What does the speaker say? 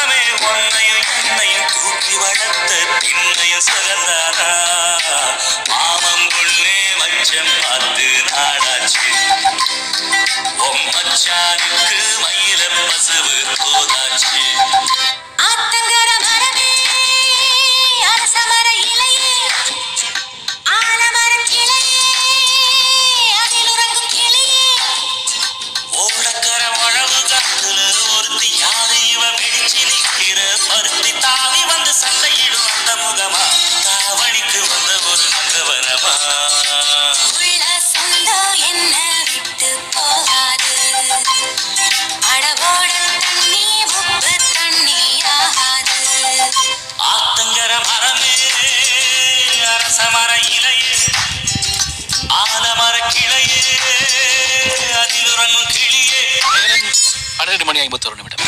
மரமே உன்னையும் என்னையும் தூக்கி வளர்த்த பின்னையும் சிறந்தானா மாமம் பொண்ணே மச்சம் பார்த்து நாடாச்சு. உன் மச்சானுக்கு மைய மர இலையே ஆலமர கிளையே அதில் உறங்கும் கிளியே பன்னிரெண்டு மணி ஐம்பத்தொரு நிமிடம்